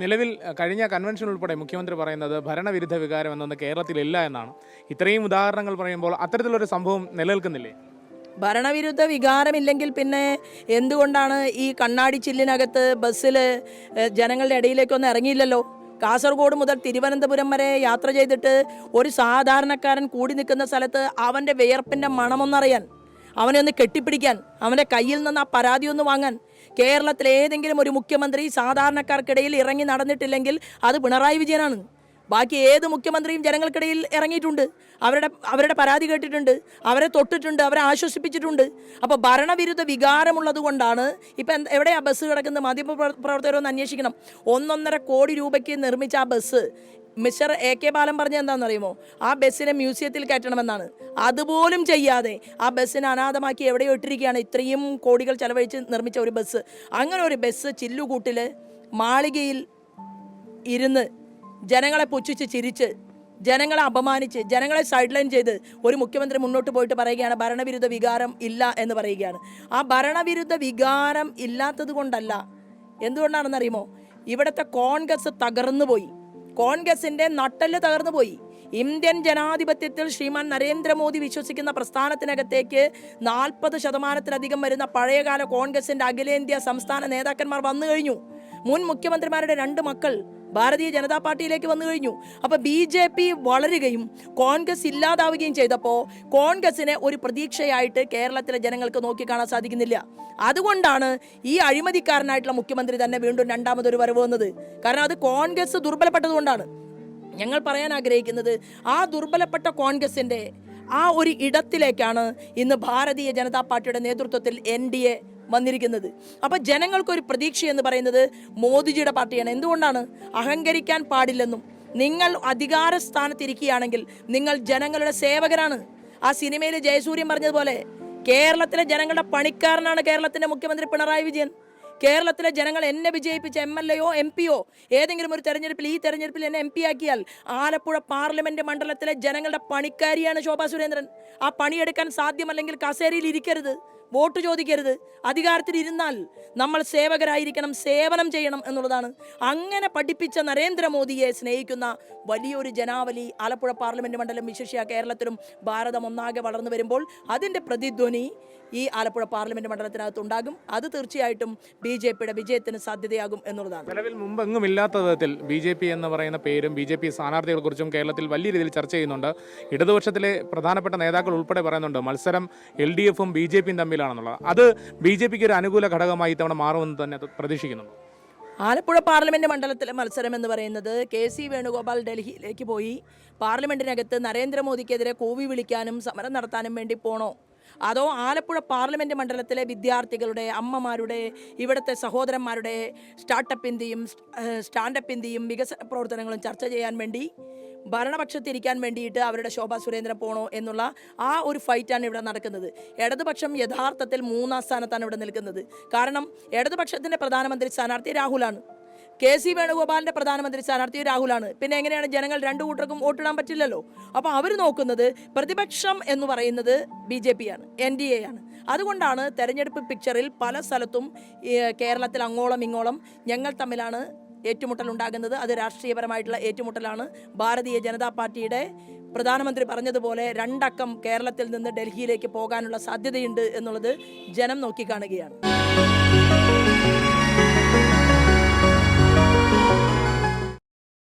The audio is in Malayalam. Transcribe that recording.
നിലവിൽ കഴിഞ്ഞ കൺവെൻഷൻ ഉൾപ്പെടെ മുഖ്യമന്ത്രി പറയുന്നത് ഭരണവിരുദ്ധ വികാരം എന്നൊന്ന് കേരളത്തിലില്ല എന്നാണ്. ഇത്രയും ഉദാഹരണങ്ങൾ പറയുമ്പോൾ അത്തരത്തിലൊരു സംഭവം നിലനിൽക്കുന്നില്ലേ? ഭരണവിരുദ്ധ വികാരമില്ലെങ്കിൽ പിന്നെ എന്തുകൊണ്ടാണ് ഈ കണ്ണാടി ചില്ലിനകത്ത് ബസ്സിൽ ജനങ്ങളുടെ ഇടയിലേക്കൊന്നും ഇറങ്ങിയില്ലല്ലോ? കാസർഗോഡ് മുതൽ തിരുവനന്തപുരം വരെ യാത്ര ചെയ്തിട്ട് ഒരു സാധാരണക്കാരൻ കൂടി നിൽക്കുന്ന സ്ഥലത്ത് അവന്റെ വിയർപ്പിന്റെ മണമൊന്നറിയാൻ അവനെ ഒന്ന് കെട്ടിപ്പിടിക്കാൻ അവന്റെ കയ്യിൽ നിന്ന് ആ പരാതി ഒന്ന് വാങ്ങാൻ. കേരളത്തിലെ ഏതെങ്കിലും ഒരു മുഖ്യമന്ത്രി സാധാരണക്കാർക്കിടയിൽ ഇറങ്ങി നടന്നിട്ടില്ലെങ്കിൽ അത് പിണറായി വിജയനാണ്. ബാക്കി ഏത് മുഖ്യമന്ത്രിയും ജനങ്ങൾക്കിടയിൽ ഇറങ്ങിയിട്ടുണ്ട്. അവരുടെ അവരുടെ പരാതി കേട്ടിട്ടുണ്ട് അവരെ തൊട്ടിട്ടുണ്ട് അവരെ ആശ്വസിപ്പിച്ചിട്ടുണ്ട്. അപ്പോൾ ഭരണവിരുദ്ധ വികാരമുള്ളത് കൊണ്ടാണ് ഇപ്പം എവിടെയാ ബസ് കിടക്കുന്നത്? മാധ്യമ പ്രവർ- പ്രവർത്തകരൊന്ന് അന്വേഷിക്കണം. ഒന്നൊന്നര കോടി രൂപയ്ക്ക് നിർമ്മിച്ച ആ bus mister A K Balan പറഞ്ഞ എന്താണെന്നറിയുമോ? ആ ബസ്സിനെ മ്യൂസിയത്തിൽ കയറ്റണമെന്നാണ്. അതുപോലും ചെയ്യാതെ ആ ബസ്സിനെ അനാഥമാക്കി എവിടെയോ ഇട്ടിരിക്കുകയാണ്. ഇത്രയും കോടികൾ ചെലവഴിച്ച് നിർമ്മിച്ച ഒരു ബസ്. അങ്ങനെ ഒരു ബസ് ചില്ലുകൂട്ടിൽ മാളികയിൽ ഇരുന്ന് ജനങ്ങളെ പുച്ഛിച്ച് ചിരിച്ച് ജനങ്ങളെ അപമാനിച്ച് ജനങ്ങളെ സൈഡ് ലൈൻ ചെയ്ത് ഒരു മുഖ്യമന്ത്രി മുന്നോട്ട് പോയിട്ട് പറയുകയാണ് ഭരണവിരുദ്ധ വികാരം ഇല്ല എന്ന് പറയുകയാണ്. ആ ഭരണവിരുദ്ധ വികാരം ഇല്ലാത്തത് കൊണ്ടല്ല എന്തുകൊണ്ടാണെന്നറിയുമോ? ഇവിടുത്തെ കോൺഗ്രസ് തകർന്നു പോയി കോൺഗ്രസിന്റെ നട്ടൽ തകർന്നുപോയി ഇന്ത്യൻ ജനാധിപത്യത്തിൽ ശ്രീമാൻ നരേന്ദ്രമോദി വിശ്വസിക്കുന്ന പ്രസ്ഥാനത്തിനകത്തേക്ക് നാൽപ്പത് ശതമാനത്തിലധികം വരുന്ന പഴയകാല കോൺഗ്രസിന്റെ അഖിലേന്ത്യാ സംസ്ഥാന നേതാക്കന്മാർ വന്നു കഴിഞ്ഞു. മുൻ മുഖ്യമന്ത്രിമാരുടെ രണ്ട് മക്കൾ ഭാരതീയ ജനതാ പാർട്ടിയിലേക്ക് വന്നു കഴിഞ്ഞു. അപ്പോൾ ബി ജെ പി വളരുകയും കോൺഗ്രസ് ഇല്ലാതാവുകയും ചെയ്തപ്പോൾ കോൺഗ്രസിനെ ഒരു പ്രതീക്ഷയായിട്ട് കേരളത്തിലെ ജനങ്ങൾക്ക് നോക്കിക്കാണാൻ സാധിക്കുന്നില്ല. അതുകൊണ്ടാണ് ഈ അഴിമതിക്കാരനായിട്ടുള്ള മുഖ്യമന്ത്രി തന്നെ വീണ്ടും രണ്ടാമതൊരു വരവ് വന്നത്. കാരണം അത് കോൺഗ്രസ് ദുർബലപ്പെട്ടതുകൊണ്ടാണ്. ഞങ്ങൾ പറയാൻ ആഗ്രഹിക്കുന്നത് ആ ദുർബലപ്പെട്ട കോൺഗ്രസിന്റെ ആ ഒരു ഇടത്തിലേക്കാണ് ഇന്ന് ഭാരതീയ ജനതാ പാർട്ടിയുടെ നേതൃത്വത്തിൽ എൻ ഡി എ വന്നിരിക്കുന്നത്. അപ്പൊ ജനങ്ങൾക്കൊരു പ്രതീക്ഷ എന്ന് പറയുന്നത് മോദിജിയുടെ പാർട്ടിയാണ്. എന്തുകൊണ്ടാണ്? അഹങ്കരിക്കാൻ പാടില്ലെന്നും നിങ്ങൾ അധികാര സ്ഥാനത്തിരിക്കുകയാണെങ്കിൽ നിങ്ങൾ ജനങ്ങളുടെ സേവകരാണ്. ആ സിനിമയിൽ ജയസൂര്യൻ പറഞ്ഞതുപോലെ കേരളത്തിലെ ജനങ്ങളുടെ പണിക്കാരനാണ് കേരളത്തിന്റെ മുഖ്യമന്ത്രി പിണറായി വിജയൻ. കേരളത്തിലെ ജനങ്ങൾ എന്നെ വിജയിപ്പിച്ച എം എൽ എയോ എം പിയോ ഏതെങ്കിലും ഒരു തെരഞ്ഞെടുപ്പിൽ ഈ തെരഞ്ഞെടുപ്പിൽ എന്നെ എം പി ആക്കിയാൽ ആലപ്പുഴ പാർലമെന്റ് മണ്ഡലത്തിലെ ജനങ്ങളുടെ പണിക്കാരിയാണ് ശോഭാ സുരേന്ദ്രൻ. ആ പണിയെടുക്കാൻ സാധ്യമല്ലെങ്കിൽ കസേരയിൽ ഇരിക്കരുത്. വോട്ട് ചോദിക്കരുത്. അധികാരത്തിൽ ഇരുന്നാൽ നമ്മൾ സേവകരായിരിക്കണം സേവനം ചെയ്യണം എന്നുള്ളതാണ്. അങ്ങനെ പഠിപ്പിച്ച നരേന്ദ്രമോദിയെ സ്നേഹിക്കുന്ന വലിയൊരു ജനാവലി ആലപ്പുഴ പാർലമെന്റ് മണ്ഡലം വിശേഷിയ കേരളത്തിലും ഭാരതം ഒന്നാകെ വളർന്നു വരുമ്പോൾ അതിന്റെ പ്രതിധ്വനി ഈ ആലപ്പുഴ പാർലമെന്റ് മണ്ഡലത്തിനകത്ത് ഉണ്ടാകും അത് തീർച്ചയായിട്ടും ബി ജെ പിയുടെ വിജയത്തിന് സാധ്യതയാകും എന്നുള്ളതാണ്. നിലവിൽ മുമ്പെങ്ങും ഇല്ലാത്ത വിധത്തിൽ ബി ജെ പി എന്ന് പറയുന്ന പേരും ബി ജെ പി സ്ഥാനാർത്ഥികളെക്കുറിച്ചും കേരളത്തിൽ വലിയ രീതിയിൽ ചർച്ച ചെയ്യുന്നുണ്ട്. ഇടതുപക്ഷത്തിലെ പ്രധാനപ്പെട്ട നേതാക്കൾ ഉൾപ്പെടെ പറയുന്നുണ്ട് മത്സരം എൽ ഡി എഫും ബി ജെ പിയും തമ്മിലാണെന്നുള്ളത്. അത് ബി ജെ പിക്ക് ഒരു അനുകൂല ഘടകമായി ഇത്തവണ മാറുമെന്ന് തന്നെ പ്രതീക്ഷിക്കുന്നുണ്ട്. ആലപ്പുഴ പാർലമെന്റ് മണ്ഡലത്തിലെ മത്സരം എന്ന് പറയുന്നത് കെ സി വേണുഗോപാൽ ഡൽഹിയിലേക്ക് പോയി. പാർലമെന്റിനകത്ത് നരേന്ദ്രമോദിക്കെതിരെ കൂവി വിളിക്കാനും സമരം നടത്താനും വേണ്ടി പോണോ? അതോ ആലപ്പുഴ പാർലമെന്റ് മണ്ഡലത്തിലെ വിദ്യാർത്ഥികളുടെ അമ്മമാരുടെ ഇവിടുത്തെ സഹോദരന്മാരുടെ സ്റ്റാർട്ടപ്പ് ഇന്ത്യയും സ്റ്റാൻഡപ്പ് ഇന്ത്യയും വികസന പ്രവർത്തനങ്ങളും ചർച്ച ചെയ്യാൻ വേണ്ടി ഭരണപക്ഷത്തിരിക്കാൻ വേണ്ടിയിട്ട് അവരുടെ ശോഭാ സുരേന്ദ്രൻ പോണോ എന്നുള്ള ആ ഒരു ഫൈറ്റാണ് ഇവിടെ നടക്കുന്നത്. ഇടതുപക്ഷം യഥാർത്ഥത്തിൽ മൂന്നാം സ്ഥാനത്താണ് ഇവിടെ നിൽക്കുന്നത്. കാരണം ഇടതുപക്ഷത്തിന്റെ പ്രധാനമന്ത്രി സ്ഥാനാർത്ഥി രാഹുലാണ്. കെ സി വേണുഗോപാലിന്റെ പ്രധാനമന്ത്രി സ്ഥാനാർത്ഥി രാഹുലാണ്. പിന്നെ എങ്ങനെയാണ് ജനങ്ങൾ രണ്ടു കൂട്ടർക്കും വോട്ടിടാൻ പറ്റില്ലല്ലോ? അപ്പോൾ അവർ നോക്കുന്നത് പ്രതിപക്ഷം എന്ന് പറയുന്നത് ബി ജെ പി ആണ് എൻ ഡി എ ആണ് അതുകൊണ്ടാണ് തെരഞ്ഞെടുപ്പ് പിക്ചറിൽ പല സ്ഥലത്തും കേരളത്തിൽ അങ്ങോളം ഇങ്ങോളം ഞങ്ങൾ തമ്മിലാണ് ഏറ്റുമുട്ടൽ ഉണ്ടാകുന്നത്. അത് രാഷ്ട്രീയപരമായിട്ടുള്ള ഏറ്റുമുട്ടലാണ്. ഭാരതീയ ജനതാ പാർട്ടിയുടെ പ്രധാനമന്ത്രി പറഞ്ഞതുപോലെ രണ്ടക്കം കേരളത്തിൽ നിന്ന് ഡൽഹിയിലേക്ക് പോകാനുള്ള സാധ്യതയുണ്ട് എന്നുള്ളത് ജനം നോക്കിക്കാണുകയാണ്.